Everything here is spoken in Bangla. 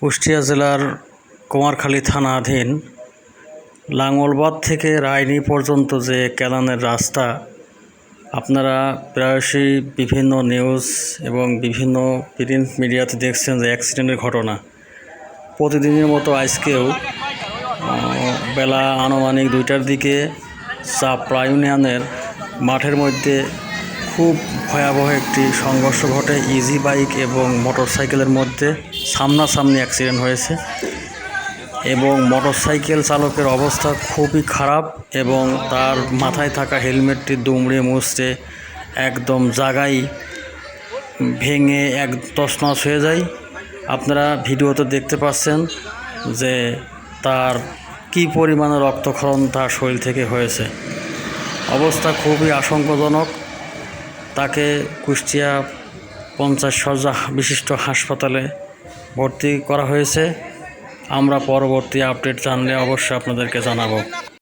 কুষ্টিয়া জেলার কুমারখালী থানাধীন লাঙ্গলবাদ থেকে রায়নি পর্যন্ত যে কেলানের রাস্তা, আপনারা প্রায়শই বিভিন্ন নিউজ এবং বিভিন্ন প্রিন্ট মিডিয়াতে দেখছেন যে অ্যাক্সিডেন্টের ঘটনা। প্রতিদিনের মতো আজকেও বেলা আনুমানিক দুইটার দিকে চাপড়া ইউনিয়নের মাঠের মধ্যে খুব ভয়াবহ একটি সংঘর্ষ ঘটে। ইজি বাইক এবং মোটরসাইকেলের মধ্যে সামনাসামনি অ্যাক্সিডেন্ট হয়েছে এবং মোটরসাইকেল চালকের অবস্থা খুবই খারাপ এবং তার মাথায় থাকা হেলমেটটি দুমড়ে মুচড়ে একদম জাগাই ভেঙে এক তছনছ হয়ে যায়। আপনারা ভিডিওতে দেখতে পাচ্ছেন যে তার কি পরিমাণে রক্তক্ষরণ তার শরীর থেকে হয়েছে। অবস্থা খুবই আশঙ্কাজনক। তাকে কুষ্টিয়া পঞ্চাশ সজা বিশিষ্ট হাসপাতালে ভর্তি করা হয়েছে। আমরা পরবর্তী আপডেট জানলে অবশ্যই আপনাদেরকে জানাব।